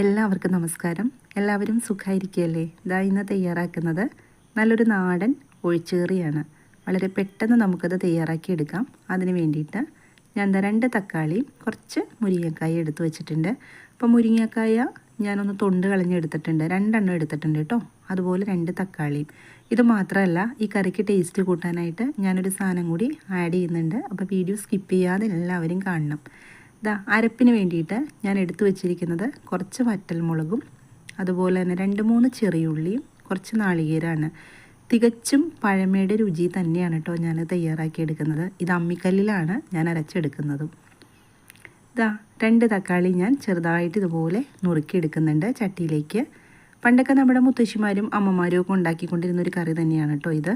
എല്ലാവർക്കും നമസ്കാരം. എല്ലാവരും സുഖമായിരിക്കുകയല്ലേ ഇതാ ഇന്ന് തയ്യാറാക്കുന്നത് നല്ലൊരു നാടൻ ഒഴിച്ചേറിയാണ് വളരെ പെട്ടെന്ന് നമുക്കത് തയ്യാറാക്കിയെടുക്കാം അതിന് വേണ്ടിയിട്ട് ഞാൻ രണ്ട് തക്കാളിയും കുറച്ച് മുരിങ്ങക്കായ എടുത്ത് വെച്ചിട്ടുണ്ട്. അപ്പോൾ മുരിങ്ങക്കായ ഞാനൊന്ന് തൊണ്ട് കളഞ്ഞെടുത്തിട്ടുണ്ട്. രണ്ടെണ്ണം എടുത്തിട്ടുണ്ട് കേട്ടോ. അതുപോലെ രണ്ട് തക്കാളിയും. ഇത് മാത്രമല്ല ഈ കറിക്ക് ടേസ്റ്റ് കൂട്ടാനായിട്ട് ഞാനൊരു സാധനം കൂടി ആഡ് ചെയ്യുന്നുണ്ട്. അപ്പോൾ വീഡിയോ സ്കിപ്പ് ചെയ്യാതെ എല്ലാവരും കാണണം. ഇതാ അരപ്പിന് വേണ്ടിയിട്ട് ഞാൻ എടുത്തു വച്ചിരിക്കുന്നത് കുറച്ച് വറ്റൽമുളകും അതുപോലെ തന്നെ രണ്ട് മൂന്ന് ചെറിയുള്ളിയും കുറച്ച് നാളികേരമാണ്. തികച്ചും പഴമയുടെ രുചി തന്നെയാണ് കേട്ടോ ഞാൻ തയ്യാറാക്കിയെടുക്കുന്നത് ഇത് അമ്മിക്കല്ലിലാണ് ഞാൻ അരച്ചെടുക്കുന്നതും. ഇതാ രണ്ട് തക്കാളി ഞാൻ ചെറുതായിട്ട് ഇതുപോലെ നുറുക്കിയെടുക്കുന്നുണ്ട് ചട്ടിയിലേക്ക്. പണ്ടൊക്കെ നമ്മുടെ മുത്തശ്ശിമാരും അമ്മമാരും ഒക്കെ ഉണ്ടാക്കിക്കൊണ്ടിരുന്ന ഒരു കറി തന്നെയാണ് കേട്ടോ ഇത്.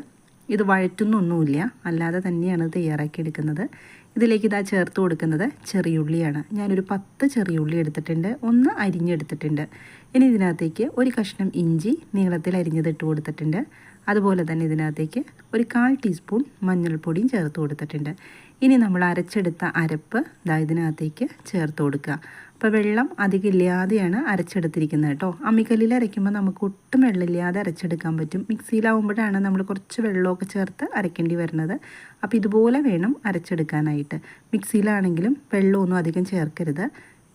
ഇത് വഴറ്റുന്നൊന്നുമില്ല. അല്ലാതെ തന്നെയാണ് തയ്യാറാക്കി എടുക്കുന്നത്. ഇതിലേക്ക് ഇതാ ചേർത്ത് കൊടുക്കുന്നത് ചെറിയുള്ളിയാണ്. ഞാനൊരു പത്ത് ചെറിയുള്ളി എടുത്തിട്ടുണ്ട്. ഒന്ന് അരിഞ്ഞെടുത്തിട്ടുണ്ട്. ഇനി ഇതിനകത്തേക്ക് ഒരു കഷ്ണം ഇഞ്ചി നീളത്തിൽ അരിഞ്ഞതിട്ട് കൊടുത്തിട്ടുണ്ട്. അതുപോലെ തന്നെ ഇതിനകത്തേക്ക് ഒരു കാൽ ടീസ്പൂൺ മഞ്ഞൾപ്പൊടിയും ചേർത്ത് കൊടുത്തിട്ടുണ്ട്. ഇനി നമ്മൾ അരച്ചെടുത്ത അരപ്പ് ഇതാ ഇതിനകത്തേക്ക് ചേർത്ത് കൊടുക്കുക. അപ്പോൾ വെള്ളം അധികം ഇല്ലാതെയാണ് അരച്ചെടുത്തിരിക്കുന്നത് കേട്ടോ. അമ്മിക്കല്ലിൽ അരയ്ക്കുമ്പോൾ നമുക്ക് ഒട്ടും വെള്ളമില്ലാതെ അരച്ചെടുക്കാൻ പറ്റും. മിക്സിയിലാവുമ്പോഴാണ് നമ്മൾ കുറച്ച് വെള്ളമൊക്കെ ചേർത്ത് അരയ്ക്കേണ്ടി വരുന്നത്. അപ്പോൾ ഇതുപോലെ വേണം അരച്ചെടുക്കാനായിട്ട്. മിക്സിയിലാണെങ്കിലും വെള്ളമൊന്നും അധികം ചേർക്കരുത്.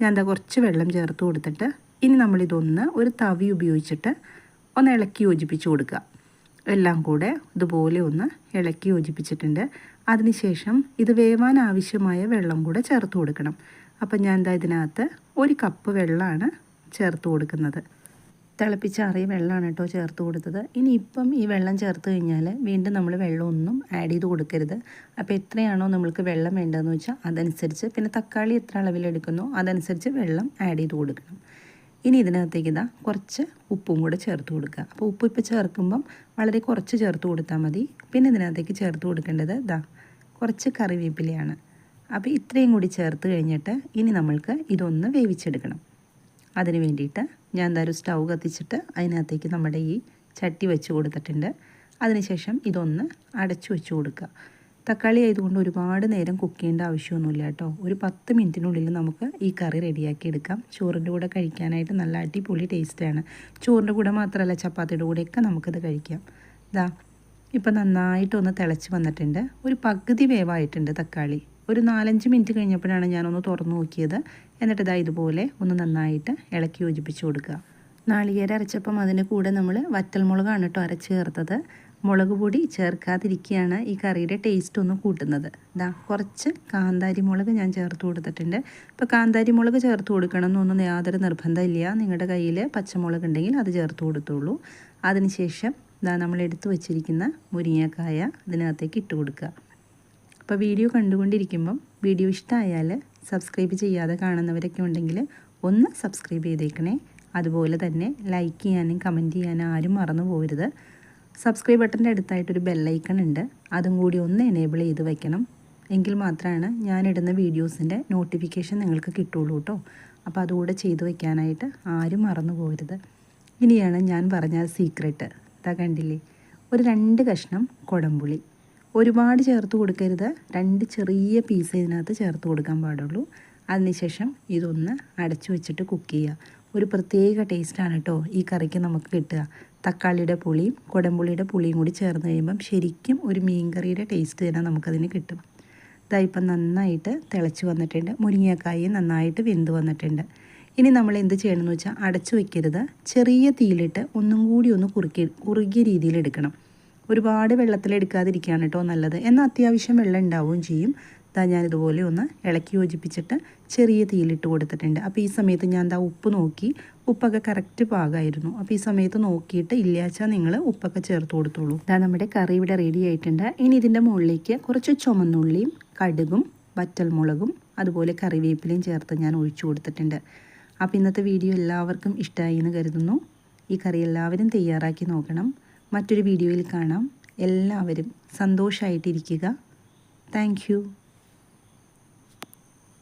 ഞാൻ എന്താ കുറച്ച് വെള്ളം ചേർത്ത് കൊടുത്തിട്ട് ഇനി നമ്മളിതൊന്ന് ഒരു തവി ഉപയോഗിച്ചിട്ട് ഒന്ന് ഇളക്കി യോജിപ്പിച്ച് കൊടുക്കുക. എല്ലാം കൂടെ ഇതുപോലെ ഒന്ന് ഇളക്കി യോജിപ്പിച്ചിട്ടുണ്ട്. അതിനുശേഷം ഇത് വേവാൻ ആവശ്യമായ വെള്ളം കൂടെ ചേർത്ത് കൊടുക്കണം. അപ്പം ഞാൻ എന്താ ഇതിനകത്ത് ഒരു കപ്പ് വെള്ളമാണ് ചേർത്ത് കൊടുക്കുന്നത്. തിളപ്പിച്ചാറിയ വെള്ളമാണ് കേട്ടോ ചേർത്ത് കൊടുത്തത്. ഇനി ഇപ്പം ഈ വെള്ളം ചേർത്ത് കഴിഞ്ഞാൽ വീണ്ടും നമ്മൾ വെള്ളമൊന്നും ആഡ് ചെയ്ത് കൊടുക്കരുത്. അപ്പോൾ എത്രയാണോ നമ്മൾക്ക് വെള്ളം വേണ്ടതെന്ന് വെച്ചാൽ അതനുസരിച്ച് പിന്നെ തക്കാളി എത്ര അളവിലെടുക്കുന്നോ അതനുസരിച്ച് വെള്ളം ആഡ് ചെയ്ത് കൊടുക്കണം. ഇനി ഇതിനകത്തേക്ക് ഇതാ കുറച്ച് ഉപ്പും കൂടെ ചേർത്ത് കൊടുക്കുക. അപ്പോൾ ഉപ്പ് ഇപ്പോൾ ചേർക്കുമ്പം വളരെ കുറച്ച് ചേർത്ത് കൊടുത്താൽ മതി. പിന്നെ ഇതിനകത്തേക്ക് ചേർത്ത് കൊടുക്കേണ്ടത് ഇതാ കുറച്ച് കറിവേപ്പിലയാണ്. അപ്പോൾ ഇത്രയും കൂടി ചേർത്ത് കഴിഞ്ഞിട്ട് ഇനി നമ്മൾക്ക് ഇതൊന്ന് വേവിച്ചെടുക്കണം. അതിന് വേണ്ടിയിട്ട് ഞാൻ എന്തായാലും സ്റ്റൗ കത്തിച്ചിട്ട് അതിനകത്തേക്ക് നമ്മുടെ ഈ ചട്ടി വെച്ച് കൊടുത്തിട്ടുണ്ട്. അതിനുശേഷം ഇതൊന്ന് അടച്ചു വെച്ച് കൊടുക്കുക. തക്കാളി ആയതുകൊണ്ട് ഒരുപാട് നേരം കുക്ക് ചെയ്യേണ്ട ആവശ്യമൊന്നുമില്ല കേട്ടോ. ഒരു പത്ത് മിനിറ്റിനുള്ളിൽ നമുക്ക് ഈ കറി റെഡിയാക്കി എടുക്കാം. ചോറിന്റെ കൂടെ കഴിക്കാനായിട്ട് നല്ല അടിപൊളി ടേസ്റ്റാണ് ചോറിന്റെ കൂടെ മാത്രമല്ല ചപ്പാത്തിയുടെ കൂടെയൊക്കെ നമുക്കത് കഴിക്കാം. ഇതാ ഇപ്പം നന്നായിട്ടൊന്ന് തിളച്ച് വന്നിട്ടുണ്ട്. ഒരു പകുതി വേവായിട്ടുണ്ട് തക്കാളി. ഒരു നാലഞ്ച് മിനിറ്റ് കഴിഞ്ഞപ്പോഴാണ് ഞാനൊന്ന് തുറന്നു നോക്കിയത്. എന്നിട്ട് ഇതാ ഇതുപോലെ ഒന്ന് നന്നായിട്ട് ഇളക്കി യോജിപ്പിച്ച് കൊടുക്കുക. നാളികേരം അരച്ചപ്പം അതിന് കൂടെ നമ്മൾ വറ്റൽമുളകാണ് കേട്ടോ അരച്ച് ചേർത്തത്. മുളക് പൊടി ചേർക്കാതിരിക്കുകയാണ് ഈ കറിയുടെ ടേസ്റ്റ് ഒന്ന് കൂട്ടുന്നത്. ഇതാ കുറച്ച് കാന്താരി മുളക് ഞാൻ ചേർത്ത് കൊടുത്തിട്ടുണ്ട്. ഇപ്പോൾ കാന്താരി മുളക് ചേർത്ത് കൊടുക്കണം എന്നൊന്നും യാതൊരു നിർബന്ധമില്ല. നിങ്ങളുടെ കയ്യിൽ പച്ചമുളക് ഉണ്ടെങ്കിൽ അത് ചേർത്ത് കൊടുത്തോളൂ. അതിനുശേഷം ഇതാ നമ്മൾ എടുത്തു വച്ചിരിക്കുന്ന മുരിങ്ങക്കായ ഇതിനകത്തേക്ക് ഇട്ട് കൊടുക്കുക. അപ്പോൾ വീഡിയോ കണ്ടുകൊണ്ടിരിക്കുമ്പം വീഡിയോ ഇഷ്ടമായാൽ സബ്സ്ക്രൈബ് ചെയ്യാതെ കാണുന്നവരൊക്കെ ഉണ്ടെങ്കിൽ ഒന്ന് സബ്സ്ക്രൈബ് ചെയ്തേക്കണേ. അതുപോലെ തന്നെ ലൈക്ക് ചെയ്യാനും കമന്റ് ചെയ്യാനും ആരും മറന്നു പോകരുത്. സബ്സ്ക്രൈബ് ബട്ടന്റെ അടുത്തായിട്ടൊരു ബെല്ലൈക്കൺ ഉണ്ട്. അതും കൂടി ഒന്ന് എനേബിൾ ചെയ്ത് വയ്ക്കണം എങ്കിൽ മാത്രമാണ് ഞാനിടുന്ന വീഡിയോസിന്റെ നോട്ടിഫിക്കേഷൻ നിങ്ങൾക്ക് കിട്ടുള്ളൂ കേട്ടോ. അപ്പോൾ അതുകൂടെ ചെയ്തു വയ്ക്കാനായിട്ട് ആരും മറന്നു പോകരുത്. ഇനിയാണ് ഞാൻ പറഞ്ഞ സീക്രട്ട് ഇതാ കണ്ടില്ലേ? ഒരു രണ്ട് കഷ്ണം കുടംപുളി. ഒരുപാട് ചേർത്ത് കൊടുക്കരുത്. രണ്ട് ചെറിയ പീസ് ഇതിനകത്ത് ചേർത്ത് കൊടുക്കാൻ പാടുള്ളൂ. അതിനുശേഷം ഇതൊന്ന് അടച്ചു വെച്ചിട്ട് കുക്ക് ചെയ്യുക. ഒരു പ്രത്യേക ടേസ്റ്റാണ് കേട്ടോ ഈ കറിക്ക് നമുക്ക് കിട്ടുക. തക്കാളിയുടെ പുളിയും കുടംപുളിയുടെ പുളിയും കൂടി ചേർന്ന് കഴിയുമ്പം ശരിക്കും ഒരു മീൻകറിയുടെ ടേസ്റ്റ് തന്നെ നമുക്കതിന് കിട്ടും. ഇതാ ഇപ്പം നന്നായിട്ട് തിളച്ച് വന്നിട്ടുണ്ട്. മുരിങ്ങക്കായി നന്നായിട്ട് വെന്ത് വന്നിട്ടുണ്ട്. ഇനി നമ്മൾ എന്ത് ചെയ്യണമെന്ന് വെച്ചാൽ അടച്ചു വെക്കരുത്. ചെറിയ തീയിലിട്ട് ഒന്നും കൂടി ഒന്ന് കുറുക്കി കുറുകിയ രീതിയിൽ എടുക്കണം. ഒരുപാട് വെള്ളത്തിലെടുക്കാതിരിക്കുകയാണ് കേട്ടോ നല്ലത്. എന്നാൽ അത്യാവശ്യം വെള്ളം ഉണ്ടാവുകയും ചെയ്യും. ഇതാ ഞാനിതുപോലെ ഒന്ന് ഇളക്കി യോജിപ്പിച്ചിട്ട് ചെറിയ തീയിലിട്ട് കൊടുത്തിട്ടുണ്ട്. അപ്പോൾ ഈ സമയത്ത് ഞാൻ എന്താ ഉപ്പ് നോക്കി ഉപ്പൊക്കെ കറക്റ്റ് പാകമായിരുന്നു അപ്പോൾ ഈ സമയത്ത് നോക്കിയിട്ട് ഇല്ലാച്ചാൽ നിങ്ങൾ ഉപ്പൊക്കെ ചേർത്ത് കൊടുത്തോളൂ. ഇതാ നമ്മുടെ കറി ഇവിടെ റെഡി ആയിട്ടുണ്ട്. ഇനി ഇതിന്റെ മുകളിലേക്ക് കുറച്ച് ചുമന്നുള്ളിയും കടുകും വറ്റൽമുളകും അതുപോലെ കറിവേപ്പിലയും ചേർത്ത് ഞാൻ ഒഴിച്ചു കൊടുത്തിട്ടുണ്ട്. അപ്പോൾ ഇന്നത്തെ വീഡിയോ എല്ലാവർക്കും ഇഷ്ടമായി എന്ന് കരുതുന്നു. ഈ കറി എല്ലാവരും തയ്യാറാക്കി നോക്കണം. മറ്റൊരു വീഡിയോയിൽ കാണാം. എല്ലാവരും സന്തോഷമായിട്ടിരിക്കുക താങ്ക്